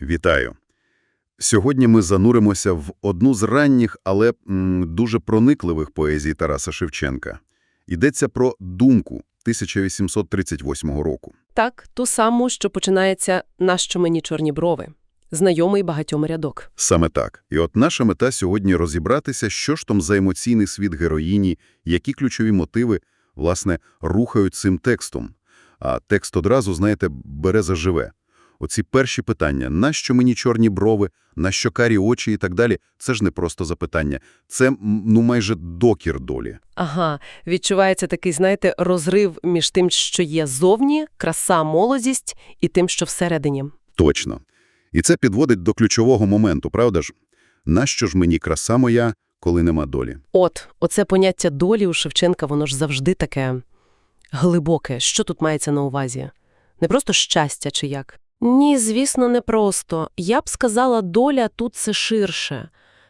Вітаю! Сьогодні ми зануримося в одну з ранніх, але м, дуже проникливих поезій Тараса Шевченка. Йдеться про «Думку» 1838 року. Так, ту саму, що починається «Нащо мені чорні брови», знайомий багатьом рядок. Саме так. І от наша мета сьогодні розібратися, що ж там за емоційний світ героїні, які ключові мотиви, власне, рухають цим текстом. А текст одразу, знаєте, бере заживе. Оці перші питання – нащо мені чорні брови, нащо карі очі і так далі – це ж не просто запитання. Це, ну, майже докір долі. Ага, відчувається такий, знаєте, розрив між тим, що є зовні, краса, молодість, і тим, що всередині. Точно. І це підводить до ключового моменту, правда ж? Нащо ж мені краса моя, коли нема долі? От, оце поняття долі у Шевченка, воно ж завжди таке глибоке. Що тут мається на увазі? Не просто щастя чи як? Ні, звісно, не просто. Я б сказала, доля тут це ширше.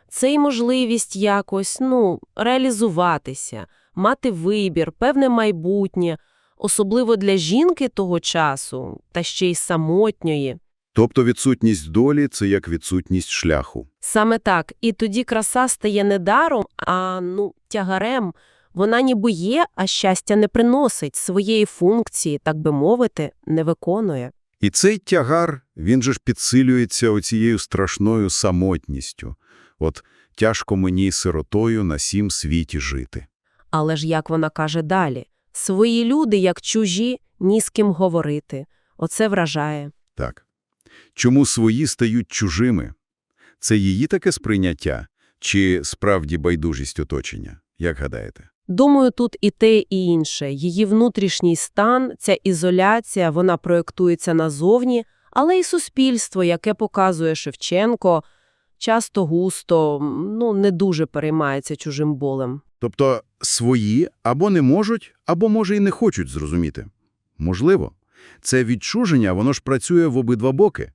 Це й можливість якось, ну, реалізуватися, мати вибір, певне майбутнє, особливо для жінки того часу, та ще й самотньої. Тобто відсутність долі – це як відсутність шляху. Саме так. І тоді краса стає не даром, а, ну, тягарем. Вона ніби є, а щастя не приносить, своєї функції, так би мовити, не виконує. І цей тягар, він же ж підсилюється оцією страшною самотністю. От тяжко мені сиротою на сім світі жити. Але ж, як вона каже далі, свої люди, як чужі, ні з ким говорити. Оце вражає. Так. Чому свої стають чужими? Це її таке сприйняття? Чи справді байдужість оточення? Як гадаєте? Думаю, тут і те, і інше. Її внутрішній стан, ця ізоляція, вона проєктується назовні, але і суспільство, яке показує Шевченко, часто густо, ну, не дуже переймається чужим болем. Тобто свої або не можуть, або, може, і не хочуть зрозуміти. Можливо. Це відчуження, воно ж працює в обидва боки.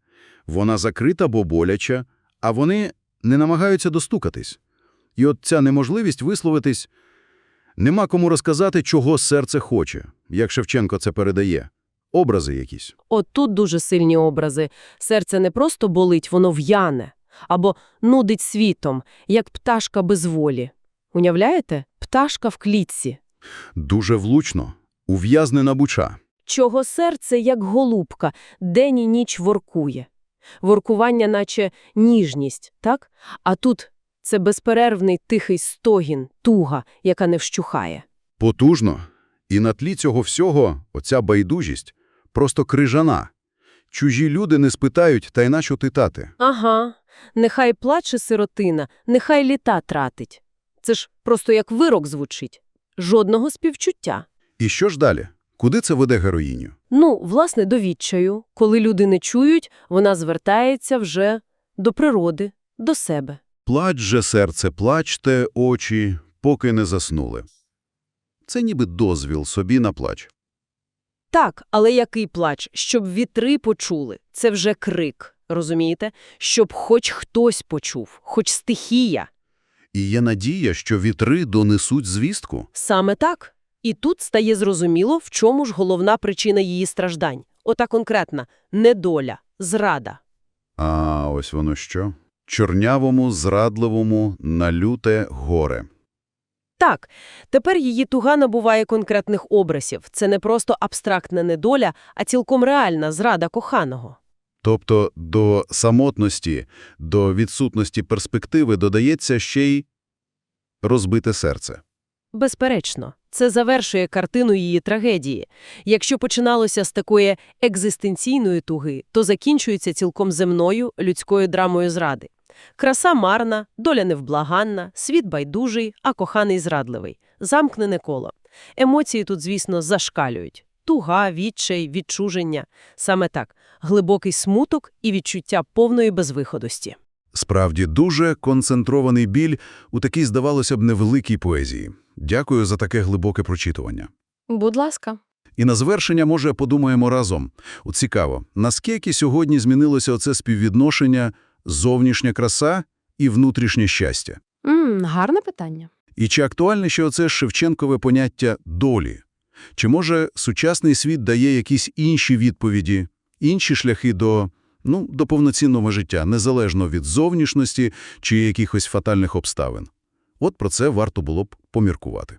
Вона закрита, бо боляча, а вони не намагаються достукатись. І от ця неможливість висловитись нема кому розказати, чого серце хоче, як Шевченко це передає. Образи якісь. От тут дуже сильні образи. Серце не просто болить, воно в'яне. Або нудить світом, як пташка без волі. Уявляєте? Пташка в клітці. Дуже влучно. Ув'язнена буча. Чого серце, як голубка, день і ніч воркує. Воркування наче ніжність, так? А тут це безперервний тихий стогін, туга, яка не вщухає. Потужно. І на тлі цього всього оця байдужість просто крижана. Чужі люди не спитають, та й нащо ти тати? Ага, нехай плаче сиротина, нехай літа тратить. Це ж просто як вирок звучить. Жодного співчуття. І що ж далі? Куди це веде героїню? Ну, власне, до відчаю. Коли люди не чують, вона звертається вже до природи, до себе. Плач же, серце, плачте, очі, поки не заснули. Це ніби дозвіл собі на плач. Так, але який плач? Щоб вітри почули. Це вже крик, розумієте? Щоб хоч хтось почув, хоч стихія. І є надія, що вітри донесуть звістку. Саме так. І тут стає зрозуміло, в чому ж головна причина її страждань. Ота конкретна – недоля, зрада. А ось воно що? Чорнявому, зрадливому, на люте горе. Так, тепер її туга набуває конкретних образів. Це не просто абстрактна недоля, а цілком реальна зрада коханого. Тобто до самотності, до відсутності перспективи додається ще й розбите серце. Безперечно, це завершує картину її трагедії. Якщо починалося з такої екзистенційної туги, то закінчується цілком земною людською драмою зради. Краса марна, доля невблаганна, світ байдужий, а коханий зрадливий. Замкнене коло. Емоції тут, звісно, зашкалюють. Туга, відчай, відчуження. Саме так. Глибокий смуток і відчуття повної безвиходості. Справді, дуже концентрований біль у такій, здавалося б, невеликій поезії. Дякую за таке глибоке прочитування. Будь ласка. І на завершення, може, подумаємо разом. Цікаво, наскільки сьогодні змінилося оце співвідношення зовнішня краса і внутрішнє щастя? М, гарне питання. І чи актуальне ще оце Шевченкове поняття долі? Чи, може, сучасний світ дає якісь інші відповіді, інші шляхи до, Ну, до повноцінного життя, незалежно від зовнішності чи якихось фатальних обставин. От про це варто було б поміркувати.